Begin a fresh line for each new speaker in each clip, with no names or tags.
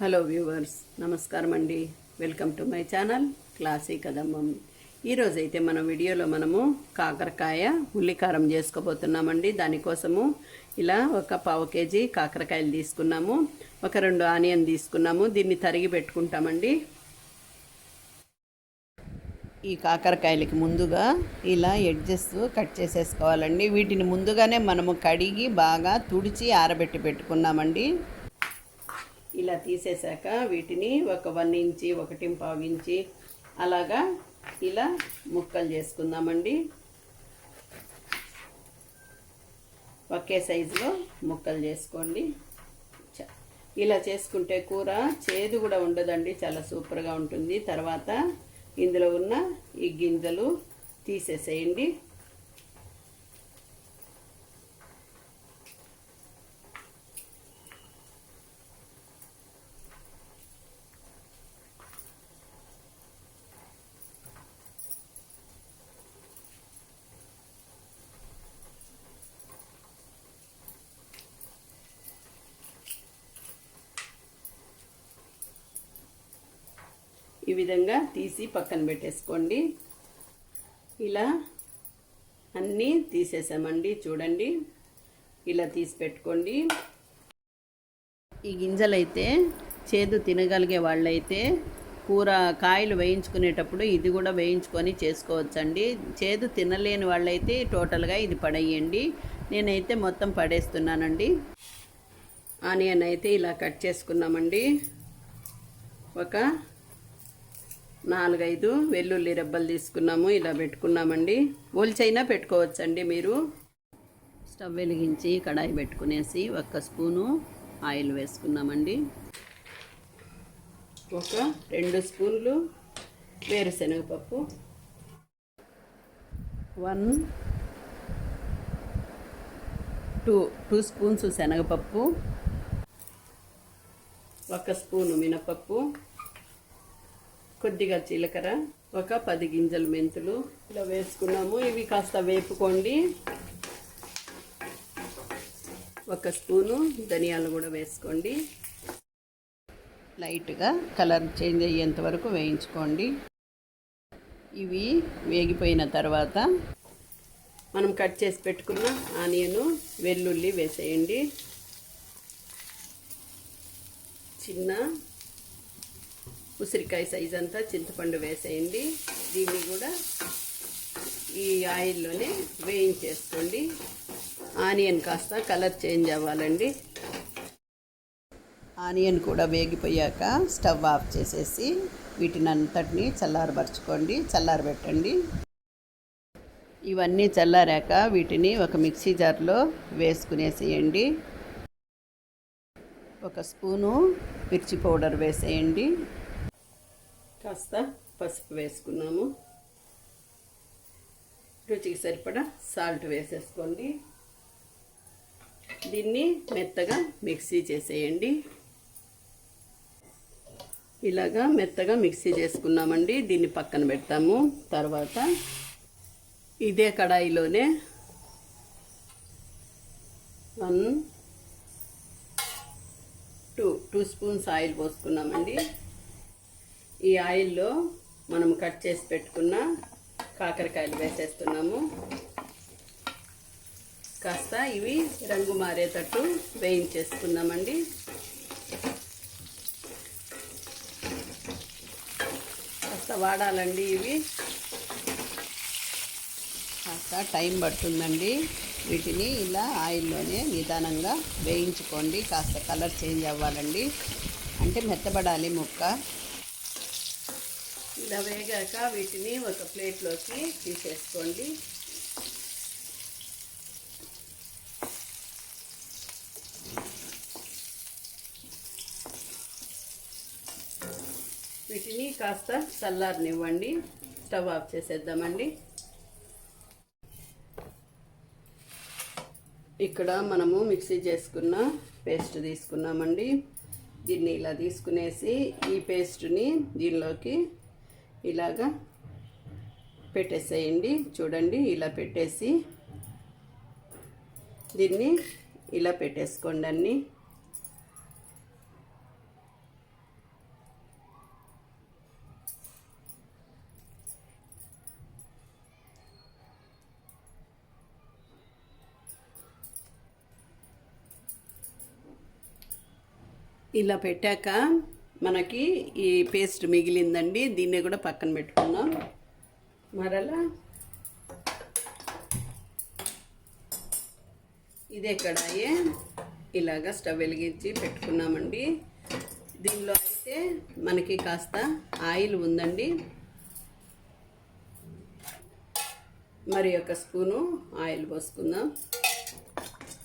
Hello viewers నమస్కారం అండి. Welcome to my channel classy కదమ్మం ఈరోజు అయితే మన వీడియోలో మనము కాకరకాయ ఉల్లికారం చేసుకోబోతున్నామండి. దానికోసము ఇలా ఒక పావు కేజీ కాకరకాయలు తీసుకున్నాము. ఒక రెండు ఆనియన్ తీసుకున్నాము. దీన్ని తరిగి పెట్టుకుంటామండి. ఈ కాకరకాయలకి ముందుగా ఇలా ఎడ్జెస్ కట్ చేసేసుకోవాలండి. వీటిని ముందుగానే మనము కడిగి బాగా తుడిచి ఆరబెట్టి పెట్టుకున్నామండి. ఇలా తీసేశాక వీటిని ఒక వన్ ఇంచి ఒకటి పావు ఇంచి అలాగా ఇలా ముక్కలు చేసుకుందామండి. ఒకే సైజులో ముక్కలు చేసుకోండి. చ- ఇలా చేసుకుంటే కూర చేదు కూడా ఉండదండి చాలా సూపర్గా ఉంటుంది. తర్వాత ఇందులో ఉన్న ఈ గింజలు తీసేసేయండి. ఈ విధంగా తీసి పక్కన పెట్టేసుకోండి. ఇలా అన్నీ తీసేసామండి చూడండి. ఇలా తీసి పెట్టుకోండి. ఈ గింజలైతే చేదు తినగలిగే వాళ్ళైతే కూర కాయలు వేయించుకునేటప్పుడు ఇది కూడా వేయించుకొని చేసుకోవచ్చండి. చేదు తినలేని వాళ్ళైతే టోటల్గా ఇది పడేయండి. నేనైతే మొత్తం పడేస్తున్నానండి. ఆనియన్ అయితే ఇలా కట్ చేసుకున్నామండి. ఒక నాలుగైదు వెల్లుల్లి రెబ్బలు తీసుకున్నాము ఇలా పెట్టుకున్నామండి. ఒలిచైనా పెట్టుకోవచ్చండి మీరు. స్టవ్ వెలిగించి కడాయి పెట్టుకునేసి ఒక్క స్పూను ఆయిల్ వేసుకున్నామండి. ఒక రెండు స్పూన్లు వేరుశనగపప్పు. వన్ టూ టూ స్పూన్స్ శనగపప్పు. ఒక స్పూను మినపప్పు. కొద్దిగా జీలకర్ర ఒక పది గింజలు మెంతులు ఇలా వేసుకున్నాము. ఇవి కాస్త వేపుకోండి. ఒక స్పూను ధనియాలు కూడా వేసుకోండి. లైట్గా కలర్ చేంజ్ అయ్యేంత వరకు వేయించుకోండి. ఇవి వేగిపోయిన తర్వాత మనం కట్ చేసి పెట్టుకున్న ఆనియను వెల్లుల్లి వేసేయండి. చిన్న ఉసిరికాయ సైజ్ అంతా చింతపండు వేసేయండి. దీన్ని కూడా ఈ ఆయిల్లోనే వేయించేసుకోండి. ఆనియన్ కాస్త కలర్ చేంజ్ అవ్వాలండి. ఆనియన్ కూడా వేగిపోయాక స్టవ్ ఆఫ్ చేసేసి వీటిని అంతటిని చల్లారపరచుకోండి చల్లారబెట్టండి. ఇవన్నీ చల్లారాక వీటిని ఒక మిక్సీ జార్లో వేసుకునేసేయండి. ఒక స్పూను మిర్చి పౌడర్ వేసేయండి. కాస్త పసుపు వేసుకున్నాము. రుచికి సరిపడా సాల్ట్ వేసేసుకోండి. దీన్ని మెత్తగా మిక్సీ చేసేయండి. ఇలాగా మెత్తగా మిక్సీ చేసుకున్నామండి. దీన్ని పక్కన పెడతాము. తర్వాత ఇదే కడాయిలోనే one two two spoons oil పోసుకున్నామండి. ఈ ఆయిల్లో మనం కట్ చేసి పెట్టుకున్న కాకరకాయలు వేసేస్తున్నాము. కాస్త ఇవి రంగు మారేటట్టు వేయించేసుకుందామండి. కాస్త వాడాలండి ఇవి. కాస్త టైం పడుతుందండి. వీటిని ఇలా ఆయిల్లోనే నిదానంగా వేయించుకోండి. కాస్త కలర్ చేంజ్ అవ్వాలండి. అంటే మెత్తబడాలి ముక్క. ఇలా వేగాక వీటిని ఒక ప్లేట్లోకి తీసేసుకోండి. వీటిని కాస్త చల్లారనివ్వండి. Stove off చేసేద్దామండి. ఇక్కడ మనము మిక్సీ చేసుకున్న పేస్ట్ తీసుకున్నామండి. దీన్ని ఇలా తీసుకునేసి ఈ పేస్ట్ని దీనిలోకి ఇలాగా పెట్టేసేయండి. చూడండి ఇలా పెట్టేసి దీన్ని ఇలా పెట్టేసుకోండి అన్ని. ఇలా పెట్టాక మనకి ఈ పేస్ట్ మిగిలిందండి. దీన్ని కూడా పక్కన పెట్టుకుందాం. మరలా ఇదే కడాయే ఇలాగా స్టవ్ వెలిగించి పెట్టుకున్నామండి. దీనిలో అయితే మనకి కాస్త ఆయిల్ ఉందండి. మరి ఒక స్పూను ఆయిల్ పోసుకుందాం.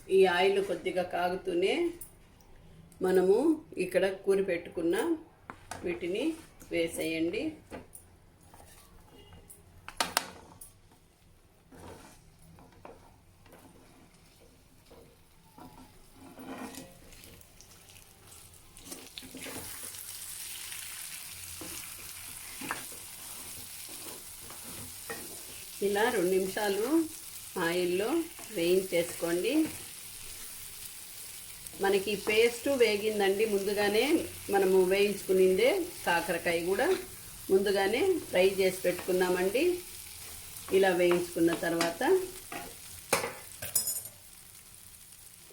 ఈ ఆయిల్ కొద్దిగా కాగుతూనే మనము ఇక్కడ కూరి పెట్టుకున్న వీటిని వేసేయండి. ఇలా రెండు నిమిషాలు ఆయిల్లో వేయించేసుకోండి. మనకి పేస్ట్ వేగిందండి ముందుగానే మనము వేయించుకునిందే కాకరకాయ కూడా. ముందుగానే ఫ్రై చేసి పెట్టుకున్నామండి. ఇలా వేయించుకున్న తర్వాత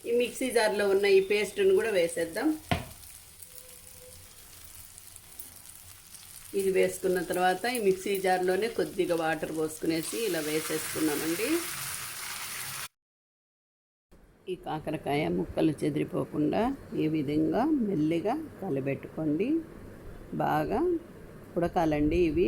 ఈ మిక్సీ జార్లో ఉన్న ఈ పేస్ట్ని కూడా వేసేద్దాం. ఇది వేసుకున్న తర్వాత ఈ మిక్సీ జార్లోనే కొద్దిగా వాటర్ పోసుకునేసి ఇలా వేసేసుకున్నామండి. ఈ కాకరకాయ ముక్కలు చెదిరిపోకుండా ఈ విధంగా మెల్లిగా కలబెట్టుకోండి. బాగా ఉడకాలండి ఇవి.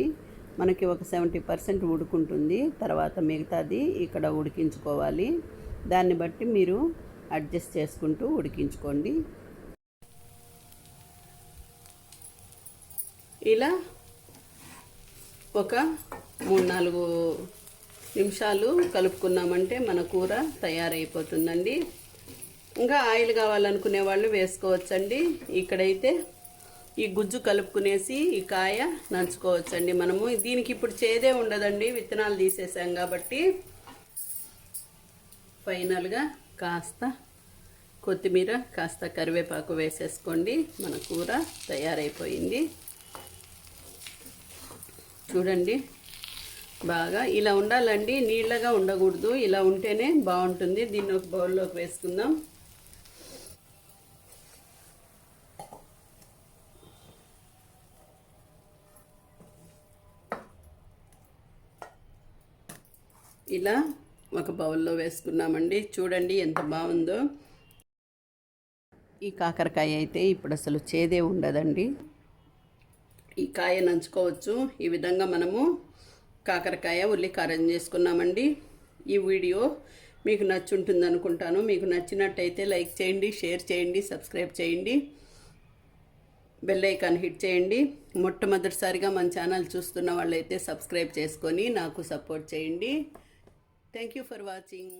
మనకి ఒక సెవెంటీ పర్సెంట్ ఉడుకుంటుంది. తర్వాత మిగతాది ఇక్కడ ఉడికించుకోవాలి. దాన్ని బట్టి మీరు అడ్జస్ట్ చేసుకుంటూ ఉడికించుకోండి. ఇలా ఒక మూడు నాలుగు నిమిషాలు కలుపుకున్నామంటే మన కూర తయారైపోతుందండి. ఇంకా ఆయిల్ కావాలనుకునే వాళ్ళు వేసుకోవచ్చండి. ఇక్కడైతే ఈ గుజ్జు కలుపుకునేసి ఈ కాయ నంచుకోవచ్చండి మనము. దీనికి ఇప్పుడు చేదే ఉండదండి విత్తనాలు తీసేసాం కాబట్టి. ఫైనల్గా కాస్త కొత్తిమీర కాస్త కరివేపాకు వేసేసుకోండి. మన కూర తయారైపోయింది. చూడండి. బాగా. ఇలా ఉండాలండి. నీళ్ళగా ఉండకూడదు. ఇలా ఉంటేనే బాగుంటుంది. దీన్ని ఒక బౌల్లోకి వేసుకుందాం. ఇలా ఒక బౌల్లో వేసుకున్నామండి. చూడండి ఎంత బాగుందో. ఈ కాకరకాయ అయితే ఇప్పుడు అసలు చేదే ఉండదండి. ఈ కాయ నంచుకోవచ్చు. ఈ విధంగా మనము కాకరకాయ ఉల్లికారం చేసుకున్నామండి. ఈ వీడియో మీకు నచ్చుంటుంది అనుకుంటాను. మీకు నచ్చినట్టయితే లైక్ చేయండి షేర్ చేయండి సబ్స్క్రైబ్ చేయండి. బెల్ ఐకాన్ హిట్ చేయండి. మొట్టమొదటిసారిగా మన ఛానల్ చూస్తున్న వాళ్ళైతే సబ్స్క్రైబ్ చేసుకొని నాకు సపోర్ట్ చేయండి. Thank you for watching.